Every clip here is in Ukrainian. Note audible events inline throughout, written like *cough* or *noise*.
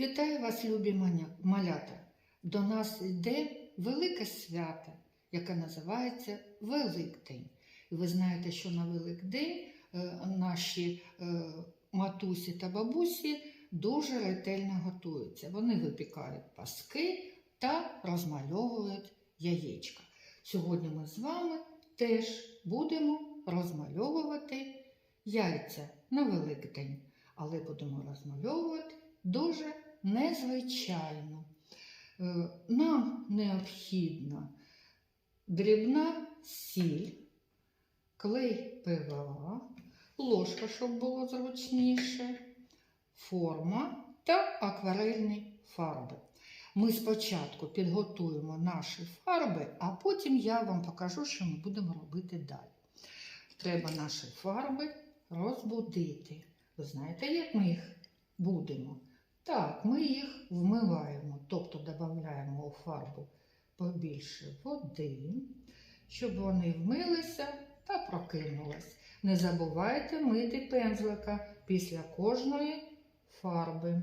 Вітаю вас, любі малята! До нас йде велике свято, яке називається Великдень. І ви знаєте, що на Великдень е, наші е, матусі та бабусі дуже ретельно готуються. Вони випікають паски та розмальовують яєчка. Сьогодні ми з вами теж будемо розмальовувати яйця на Великдень, але будемо розмальовувати дуже незвичайно. Е, Нам необхідна дрібна сіль, клей ПВА, ложка, щоб було зручніше, форма та акварельні фарби. Ми спочатку підготуємо наші фарби, а потім я вам покажу, що ми будемо робити далі. Треба наші фарби розбудити. Ви знаєте, як ми їх будемо? Так, ми їх вмиваємо, тобто додаємо у фарбу побільше води, щоб вони вмилися та прокинулись. Не забувайте мити пензлика після кожної фарби.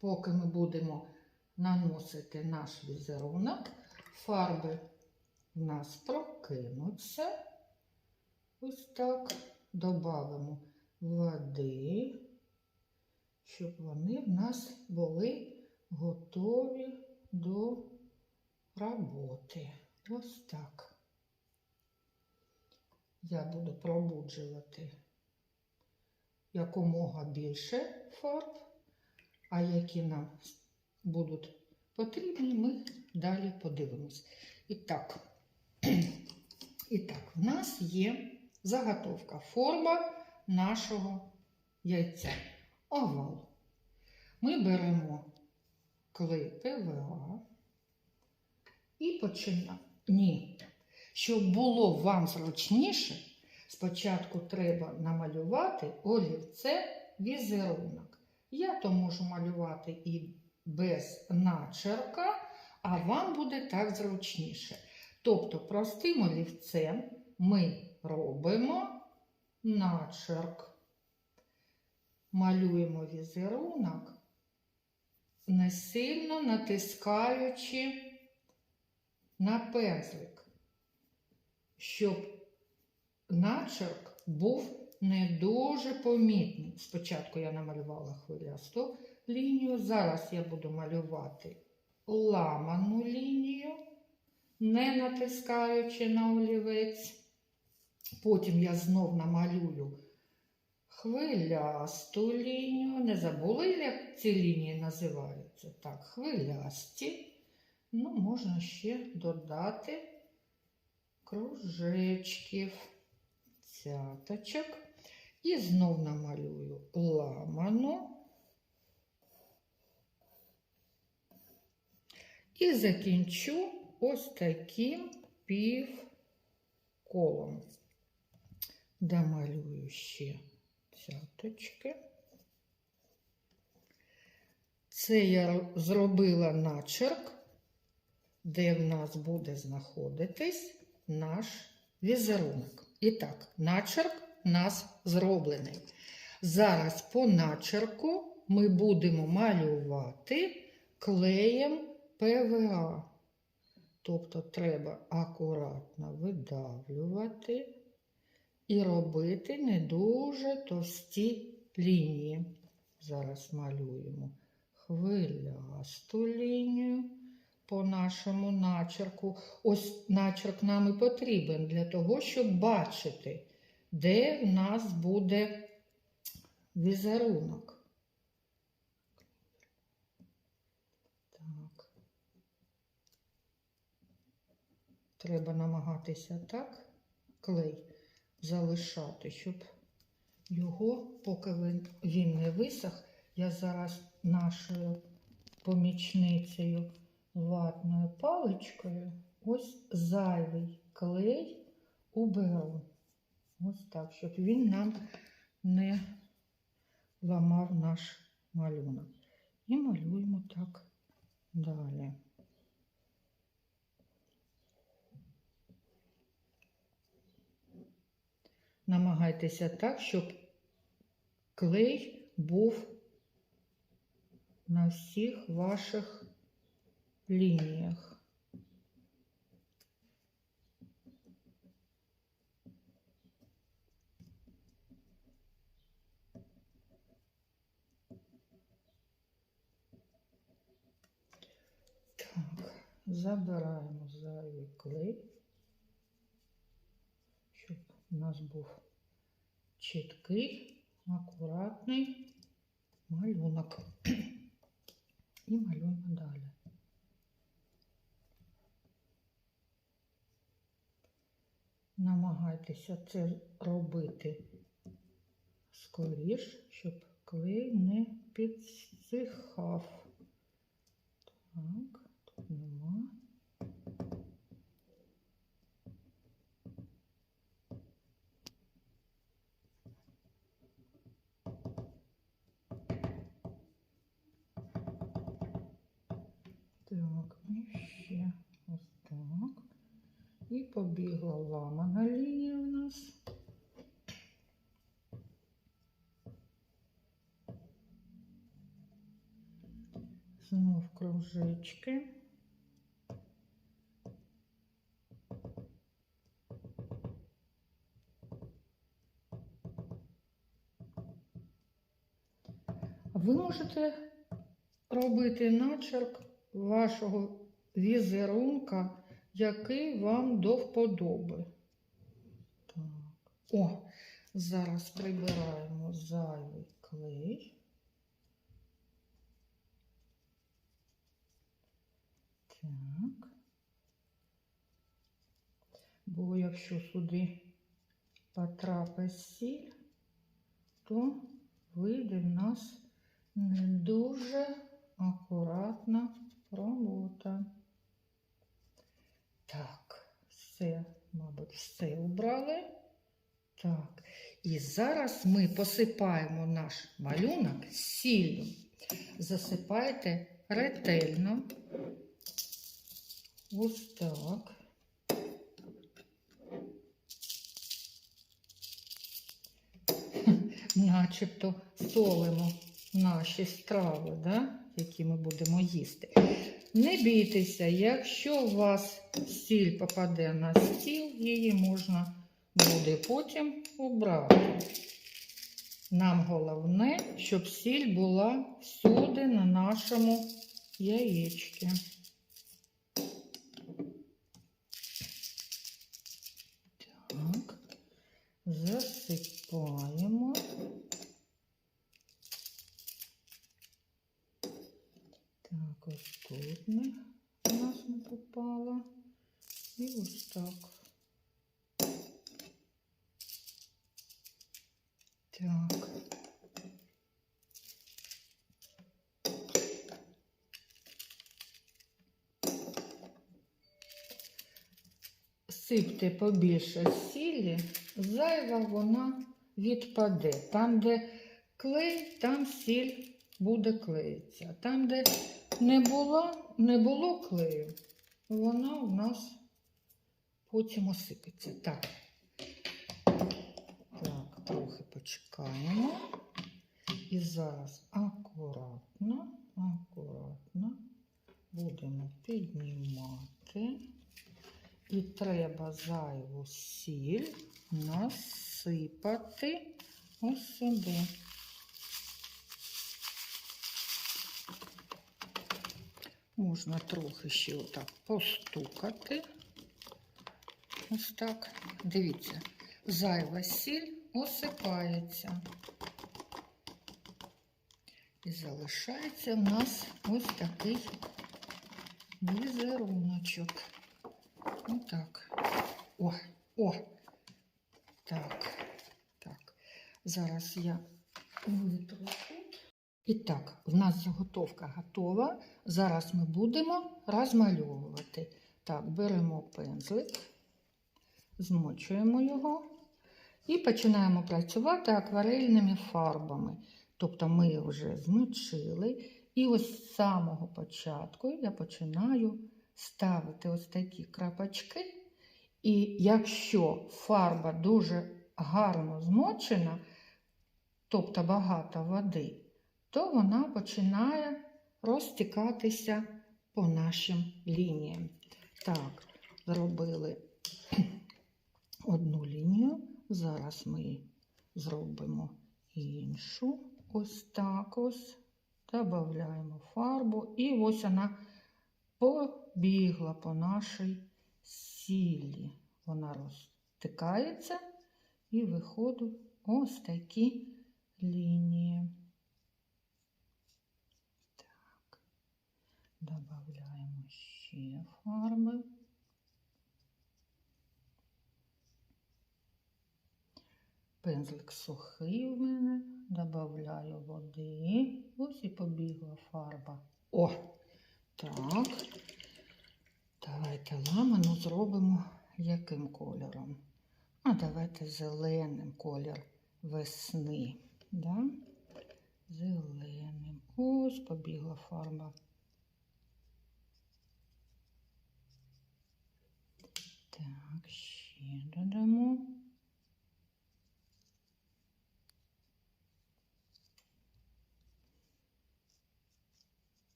Поки ми будемо наносити наш візерунок, фарби в нас прокинуться. Ось так додамо води щоб вони в нас були готові до роботи. Ось так. Я буду пробуджувати якомога більше фарб, а які нам будуть потрібні, ми далі подивимось. І так, і так, в нас є заготовка форма нашого яйця овал. Ми беремо клей ПВА і починаємо. Ні. Щоб було вам зручніше, спочатку треба намалювати олівце візерунок. Я то можу малювати і без начерка, а вам буде так зручніше. Тобто, простим олівцем ми робимо начерк малюємо візерунок, не сильно натискаючи на пензлик, щоб начерк був не дуже помітний. Спочатку я намалювала хвилясту лінію, зараз я буду малювати ламану лінію, не натискаючи на олівець. Потім я знов намалюю хвилясту лінію. Не забули, як ці лінії називаються? Так, хвилясті. Ну, можна ще додати кружечків, цяточок. І знов намалюю ламану. І закінчу ось таким півколом. Домалюю ще цяточки. Це я зробила начерк, де в нас буде знаходитись наш візерунок. І так, начерк у нас зроблений. Зараз по начерку ми будемо малювати клеєм ПВА. Тобто треба акуратно видавлювати і робити не дуже товсті лінії. Зараз малюємо хвилясту лінію по нашому начерку. Ось начерк нам і потрібен для того, щоб бачити, де в нас буде візерунок. Так. Треба намагатися так клей залишати, щоб його, поки він, він не висох, я зараз нашою помічницею ватною паличкою ось зайвий клей уберу. Ось так, щоб він нам не ламав наш малюнок. І малюємо так далі. Намагайтеся так, щоб клей був на всіх ваших лініях. Так, забираємо зайвий клей, у нас був чіткий, акуратний малюнок. І малюємо далі. Намагайтеся це робити скоріш, щоб клей не підсихав. Так, тут нема. Побігла ламана лінія у нас. Знов кружечки. Ви можете робити начерк вашого візерунка, який вам до вподоби. Так. О, зараз прибираємо зайвий клей. Так. Бо якщо сюди потрапить сіль, то вийде в нас не дуже акуратна робота. Так, все, мабуть, все обрали. Так, і зараз ми посипаємо наш малюнок сіллю. Засипайте ретельно. Ось так. Начебто солимо наші страви, да? які ми будемо їсти. Не бійтеся, якщо у вас сіль попаде на стіл, її можна буде потім обрати. Нам головне, щоб сіль була всюди на нашому яєчці. Сипте побільше сілі, зайва вона відпаде. Там, де клей, там сіль буде клеїтися. Там, де не було, не було клею, вона у нас потім осипеться. Так. Так, трохи почекаємо. І зараз акуратно, акуратно будемо піднімати. І треба зайву сіль насипати ось сюди. Можна трохи ще отак постукати. Ось так. Дивіться, зайва сіль осипається. І залишається в нас ось такий візеруночок. Отак. О, о. Так, так. Зараз я витру тут. І так, в нас заготовка готова. Зараз ми будемо розмальовувати. Так, беремо пензлик, змочуємо його і починаємо працювати акварельними фарбами. Тобто ми вже змочили. І ось з самого початку я починаю ставити ось такі крапочки. І якщо фарба дуже гарно змочена, тобто багато води, то вона починає розтікатися по нашим лініям. Так, зробили *clears throat* одну лінію. Зараз ми зробимо іншу. Ось так ось. Додаємо фарбу. І ось вона побігла по нашій сілі. Вона розтикається і виходить ось такі лінії. Так, додаємо ще фарби. Пензлик сухий в мене, додаю води. Ось і побігла фарба. О! Так. Давайте ламану зробимо яким кольором? А давайте зеленим колір весни. Да? Зеленим. Ось побігла фарба. Так, ще додамо.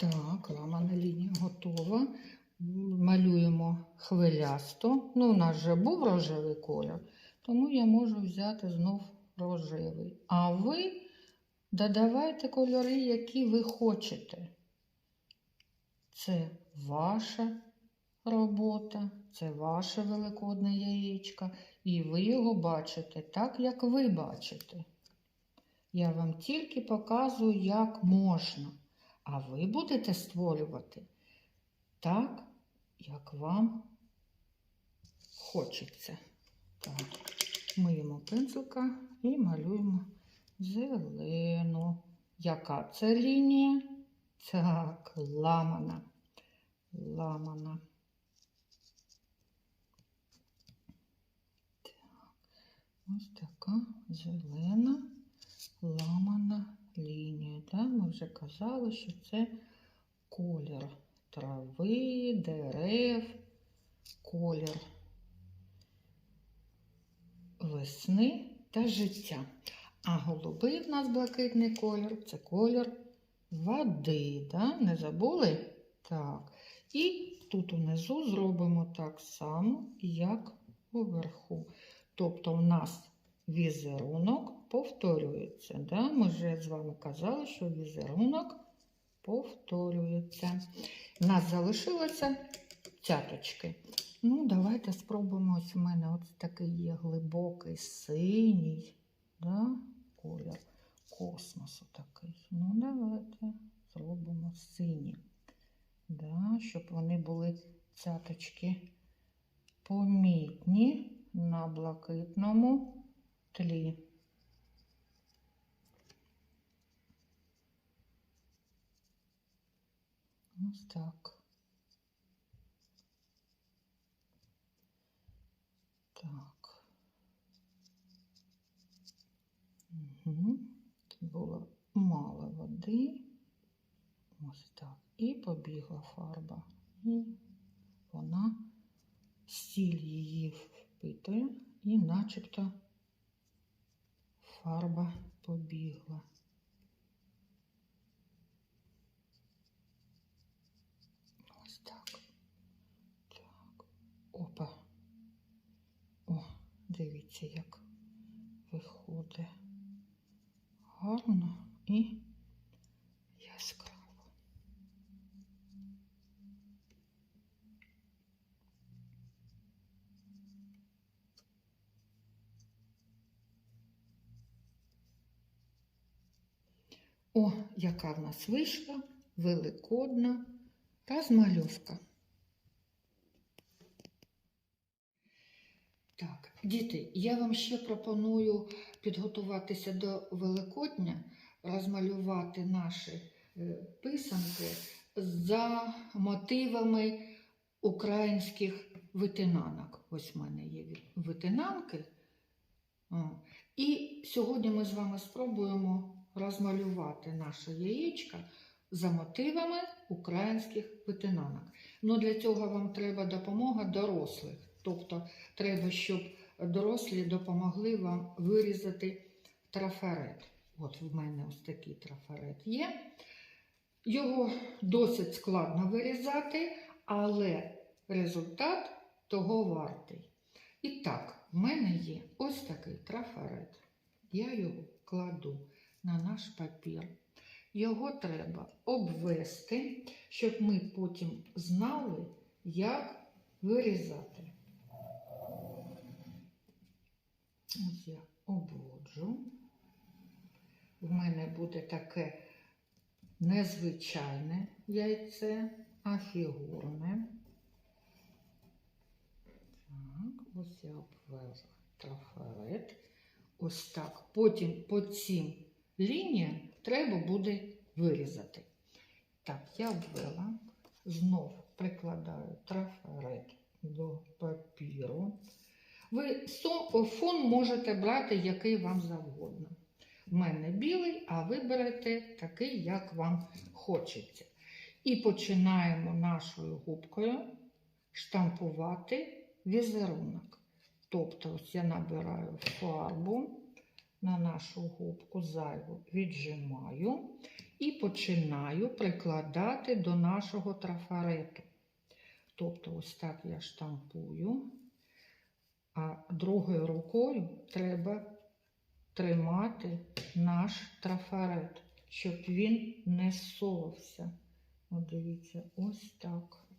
Так, ламана лінія готова. Малюємо хвилясто. Ну, у нас вже був рожевий колір, тому я можу взяти знов рожевий. А ви додавайте кольори, які ви хочете. Це ваша робота, це ваше великодне яєчко, і ви його бачите так, як ви бачите. Я вам тільки показую, як можна. А ви будете створювати так, як вам хочеться. Так, миємо пензлика і малюємо зелену. Яка це лінія? Так, ламана. Ламана. Так, ось така зелена ламана лінія. Да? Ми вже казали, що це колір трави, дерев, колір весни та життя. А голубий в нас блакитний колір це колір води. Да? Не забули? Так. І тут унизу зробимо так само, як уверху. Тобто у нас візерунок повторюється. Да? Ми вже з вами казали, що візерунок повторюється. У нас залишилося цяточки. Ну, давайте спробуємо. Ось у мене ось такий є глибокий синій да? колір космосу такий. Ну, давайте зробимо сині. Да? Щоб вони були цяточки помітні на блакитному тлі. Ось так. Так. Тут було мало води. Ось так. І побігла фарба. І вона стіль її впитує і начебто фарба побігла. Ось так. Так. Опа. О, дивіться, як виходить гарно і яскраво. О, яка в нас вийшла великодна розмальовка. Так, діти, я вам ще пропоную підготуватися до Великодня, розмалювати наші е, писанки за мотивами українських витинанок. Ось в мене є витинанки. І сьогодні ми з вами спробуємо розмалювати наше яєчко за мотивами українських ветенанок. Ну, для цього вам треба допомога дорослих. Тобто треба, щоб дорослі допомогли вам вирізати трафарет. От в мене ось такий трафарет є. Його досить складно вирізати, але результат того вартий. І так, в мене є ось такий трафарет. Я його кладу на наш папір. Його треба обвести, щоб ми потім знали, як вирізати. Ось я обводжу. В мене буде таке незвичайне яйце, а фігурне. Так, ось я обвела трафарет. Ось так. Потім по цим лініям треба буде вирізати. Так, я обвела. Знов прикладаю трафарет до папіру. Ви фон можете брати, який вам завгодно. В мене білий, а ви берете такий, як вам хочеться. І починаємо нашою губкою штампувати візерунок. Тобто, ось я набираю фарбу на нашу губку зайву, віджимаю і починаю прикладати до нашого трафарету. Тобто, ось так я штампую, а другою рукою треба тримати наш трафарет, щоб він не совався. От дивіться, ось так.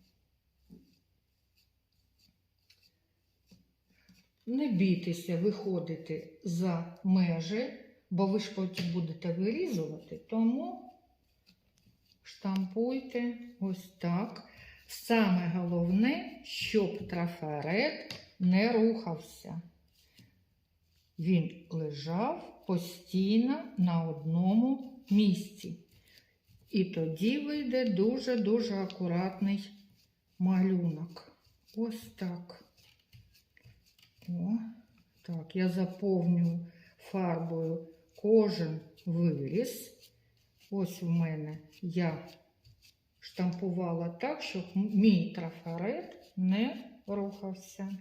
Не бійтеся виходити за межі, бо ви ж потім будете вирізувати, тому штампуйте ось так. Саме головне, щоб трафарет не рухався. Він лежав постійно на одному місці. І тоді вийде дуже-дуже акуратний малюнок. Ось так. О, так, я заповнюю фарбою кожен виріз. Ось у мене я штампувала так, щоб мій трафарет не рухався.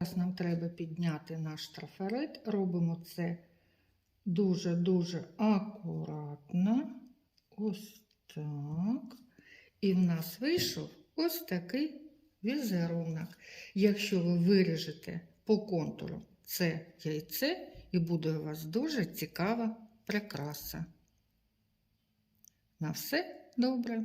Зараз нам треба підняти наш трафарет. Робимо це дуже-дуже акуратно. Ось так. І в нас вийшов ось такий візерунок. Якщо ви виріжете по контуру це яйце, і буде у вас дуже цікава прикраса. На все добре!